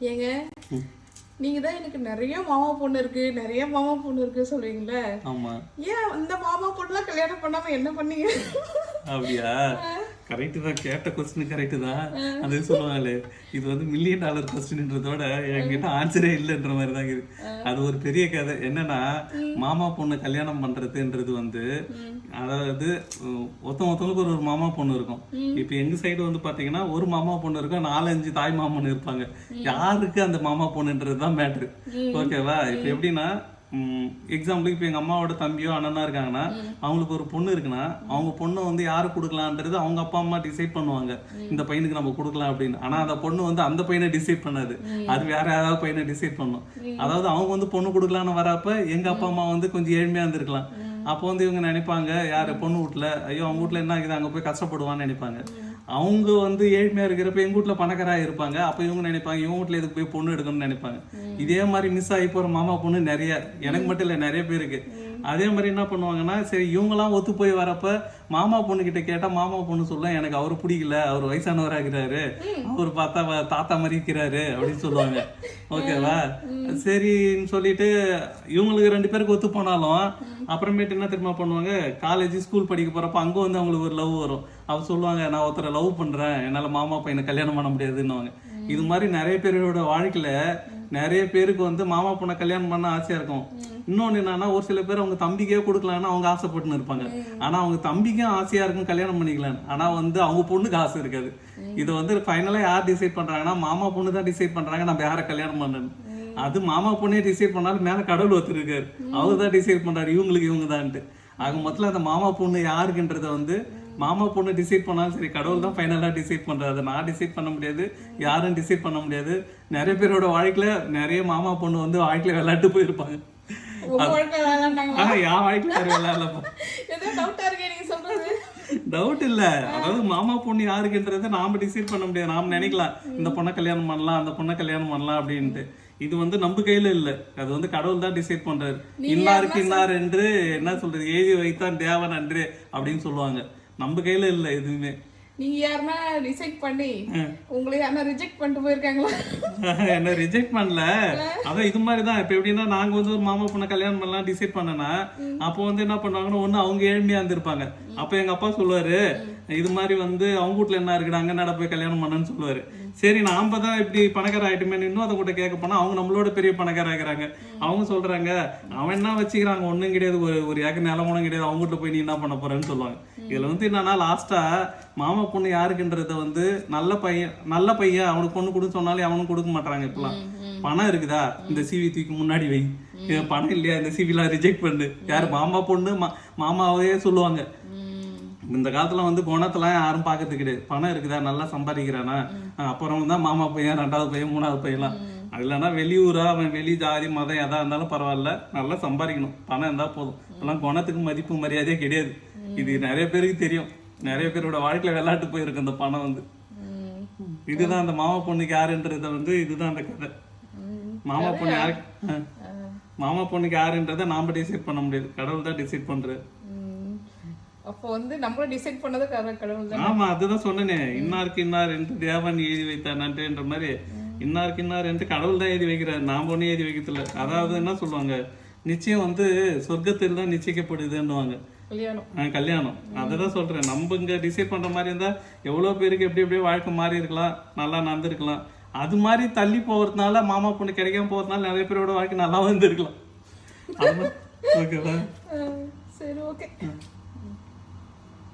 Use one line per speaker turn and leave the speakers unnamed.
ஏங்க? நீங்க தான் எனக்கு நிறைய மாமா பொண்ணு இருக்கு நிறைய மாமா பொண்ணு இருக்கு சொல்றீங்களே?
ஆமா.
ஏன் இந்த மாமா பொண்ணுலாம் கல்யாணம் பண்ணாம என்ன பண்ணீங்க?
அப்படியா? கரெக்ட் தான். கேட்ட கொஸ்டின் கரெக்ட் தான். அது சொல்லுவாங்களே. இது வந்து மில்லியன் டாலர் கொஸ்டின்ன்றதோட என்கிட்ட ஆன்சரே இல்லைன்ற மாதிரி தான் இருக்குது அது ஒரு பெரிய கதை. என்னன்னா மாமா பொண்ணு கல்யாணம் பண்றதுன்றது வந்து அதாவது ஒருத்தன் ஒருத்தவங்களுக்கு ஒரு ஒரு மாமா பொண்ணு இருக்கும். இப்போ எங்க சைடு வந்து பாத்தீங்கன்னா ஒரு மாமா பொண்ணு இருக்கும் நாலஞ்சு தாய் மாமன் இருப்பாங்க. யாருக்கு அந்த மாமா பொண்ணுன்றது தான் மேட்ரு ஓகேவா இப்போ எப்படின்னா எக்ஸாம்பிளுக்கு இப்போ எங்கள் அம்மாவோட தம்பியோ அண்ணனா இருக்காங்கன்னா அவங்களுக்கு ஒரு பொண்ணு இருக்குன்னா அவங்க பொண்ணை வந்து யாருக்கு கொடுக்கலான்றது அவங்க அப்பா அம்மா டிசைட் பண்ணுவாங்க. இந்த பையனுக்கு நம்ம கொடுக்கலாம் அப்படின்னு. ஆனால் அந்த பொண்ணு வந்து அந்த பையனை டிசைட் பண்ணாது. அது வேற யாராவது பையனை டிசைட் பண்ணும். அதாவது அவங்க வந்து பொண்ணு கொடுக்கலான்னு வரப்ப எங்கள் அப்பா அம்மா வந்து கொஞ்சம் ஏழ்மையாக இருந்திருக்கலாம். அப்போ வந்து இவங்க நினைப்பாங்க யார் பொண்ணு வீட்டில் ஐயோ அவங்க வீட்டில் என்ன ஆகுது? அங்கே போய் கஷ்டப்படுவான்னு நினைப்பாங்க. அவங்க வந்து ஏழ்மையா இருக்கிறப்ப எங்க வீட்ல பணக்காரா இருப்பாங்க. அப்ப இவங்க நினைப்பாங்க இவங்க வீட்ல எதுக்கு போய் பொண்ணு எடுக்கணும்னு நினைப்பாங்க. இதே மாதிரி மிஸ் ஆகி போற மாமா பொண்ணு நிறைய எனக்கு மட்டும் இல்ல நிறைய பேருக்கு அதே மாதிரி என்ன பண்ணுவாங்கன்னா சரி இவங்கெல்லாம் ஒத்து போய் வரப்ப மாமா பொண்ணு கிட்ட கேட்டா மாமா பொண்ணு சொல்ல எனக்கு அவரு பிடிக்கல அவர் வயசானவரா இருக்கிறாரு. அவர் பார்த்தா தாத்தா மாதிரி இருக்கிறாரு அப்படின்னு சொல்லுவாங்க. ஓகேவா? சரின்னு சொல்லிட்டு இவங்களுக்கு ரெண்டு பேருக்கு ஒத்து போனாலும் அப்புறமேட்டு என்ன தெரியுமா பண்ணுவாங்க? காலேஜ் ஸ்கூல் படிக்க போறப்ப அங்க வந்து அவங்களுக்கு ஒரு லவ் வரும். அவ சொல்லுவாங்க நான் ஒருத்தரை லவ் பண்றேன். என்னால மாமா பையனை கல்யாணம் பண்ண முடியாதுன்னுவாங்க. இது மாதிரி நிறைய பேரோட வாழ்க்கையில நிறைய பேருக்கு வந்து மாமா பொண்ணை கல்யாணம் பண்ண ஆசையா இருக்கும். இன்னொன்னு என்னன்னா ஒரு சில பேர் அவங்க தம்பிக்கே கொடுக்கலான்னு அவங்க ஆசைப்பட்டுன்னு இருப்பாங்க. ஆனா அவங்க தம்பிக்கும் ஆசையா இருக்கும் கல்யாணம் பண்ணிக்கலான்னு. ஆனா வந்து அவங்க பொண்ணுக்கு ஆசை இருக்காது. இது வந்து ஃபைனலா யார் டிசைட் பண்றாங்கன்னா மாமா பொண்ணு தான் டிசைட் பண்றாங்க நம்ம யாரை கல்யாணம் பண்ணணும் அது மாமா பொண்ணே டிசைட் பண்ணாலும் மேல கடவுள் ஒருத்தர் அவர் தான் டிசைட் பண்றாரு இவங்களுக்கு இவங்க தான்ட்டு. ஆக மொத்தத்தில் அந்த மாமா பொண்ணு யாருக்குன்றத வந்து மாமா பொண்ணு டிசைட் பண்ணாலும் சரி கடவுள் தான் ஃபைனலாக டிசைட் பண்றாரு. நான் டிசைட் பண்ண முடியாது யாரும் டிசைட் பண்ண முடியாது. நிறைய பேரோட வாழ்க்கையில நிறைய மாமா பொண்ணு வந்து வாழ்க்கையில விளையாட்டு போயிருப்பாங்க.
ஏதோ
டவுட் இல்ல. அதாவது மாமா பொண்ணு யாருக்குன்றத நாம டிசைட் பண்ண முடியாது. நாம நினைக்கலாம் இந்த பொண்ணை கல்யாணம் பண்ணலாம் அந்த பொண்ணை கல்யாணம் பண்ணலாம் அப்படின்ட்டு. இது வந்து நம்ம கையில இல்ல. அது வந்து கடவுள் தான் டிசைட் பண்றாரு. இன்னாருக்கு இன்னார் என்று என்ன சொல்றது? எழுதி வைத்தான் தேவன் அன்று அப்படின்னு சொல்லுவாங்க. நம்ம கையில இல்ல எதுவுமே.
நீங்க யாருன்னா டிசைட் பண்ணி உங்களை யாருன்னா ரிஜெக்ட் பண்ணிட்டு போயிருக்காங்களா?
என்ன ரிஜெக்ட் பண்ணல? அதான் இது மாதிரி தான் இப்போ எப்படின்னா நாங்க வந்து ஒரு மாமா பொண்ணை கல்யாணம் பண்ணலாம் டிசைட் பண்ணனா அப்போ வந்து என்ன பண்ணுவாங்கன்னா ஒண்ணு அவங்க ஏழ்மையா இருந்திருப்பாங்க. அப்போ எங்க அப்பா சொல்லுவாரு இது மாதிரி வந்து அவங்க வீட்ல என்ன இருக்குது அங்க போய் கல்யாணம் பண்ணன்னு சொல்லுவாரு. சரி நாம தான் இப்படி பணக்கார ஆயிட்டுமே இன்னும் அதை கூட கேட்க போனா அவங்க நம்மளோட பெரிய பணக்கார ஆகிறாங்க அவங்க சொல்றாங்க அவன் என்ன வச்சுக்கிறாங்க? ஒண்ணும் கிடையாது. ஒரு ஒரு ஏக்கர் நிலம் ஒன்றும் கிடையாது. அவங்ககிட்ட போய் நீ என்ன பண்ண போறேன்னு சொல்லுவாங்க. இதுல வந்து என்னன்னா லாஸ்டா மாமா பொண்ணு யாருக்குன்றத வந்து நல்ல பையன் நல்ல பையன் அவனுக்கு பொண்ணு கொடுன்னு சொன்னாலே அவனும் கொடுக்க மாட்டாங்க இப்பெல்லாம். பணம் இருக்குதா? இந்த சிவி தூக்கி முன்னாடி வை. பணம் இல்லையா? இந்த சிவிலாம் ரிஜெக்ட் பண்ணு. யார்? மாமா பொண்ணு மா- மாமாவே சொல்லுவாங்க. இந்த காலத்துல வந்து குணத்தெல்லாம் யாரும் பார்க்கறது கிடையாது. பணம் இருக்குதா? நல்லா சம்பாதிக்கிறானா? அப்புறம் தான் மாமா பையன் ரெண்டாவது பையன் மூணாவது பையன்லாம். அது இல்லைன்னா வெளியூரா அவன் வெளி ஜாதி மதம் எதா இருந்தாலும் பரவாயில்ல. நல்லா சம்பாதிக்கணும். பணம் இருந்தா போதும். இப்பெல்லாம் குணத்துக்கு மதிப்பு மரியாதையே கிடையாது. இது நிறைய பேருக்கு தெரியும். நிறைய பேரோட வாழ்க்கையில விளையாட்டு போயிருக்கு இந்த பணம் வந்து. இதுதான் அந்த மாமா பொண்ணுக்கு யாருன்றத வந்து இதுதான் அந்த கதை. மாமா பொண்ணு யாருக்கு அஹ். மாமா பொண்ணுக்கு யாருன்றதை நாம டிசைட் பண்ண முடியாது. கடவுள் தான் டிசைட் பண்றாரு.
அப்போ வந்து நம்மளும் டிசைட் பண்ணது கடவுள்
ஆமா அதுதான் சொன்னேனே. இன்னாருக்கு இன்னார் என்று தேவன் எழுதி வைத்தானன்ற மாதிரி. இன்னாருக்கு இன்னார் என்று கடவுள் தான் எழுதி வைக்கிறார். நாம ஒன்னும் எழுதி வைக்கிறதில்ல. அதாவது என்ன சொல்லுவாங்க? நிச்சயம் வந்து சொர்க்கத்தில் தான் நிச்சயிக்கப்படுதுன்னுவாங்க.
கல்யாணம்.
கல்யாணம். அதுதான் சொல்றேன். நம்ம இங்க டிசைட் பண்ற மாதிரி இருந்தா எவ்வளவு பேருக்கு எப்படி எப்படியோ வாழ்க்கை மாறி இருக்கலாம். நல்லா நடந்திருக்கலாம். அது மாதிரி தள்ளி போறதுனால மாமா பொண்ணு கிடைக்காம போறதுனால நிறைய பேரோட வாழ்க்கை நல்லா இருந்திருக்கலாம் ஓகேவா?
சரி ஓகே.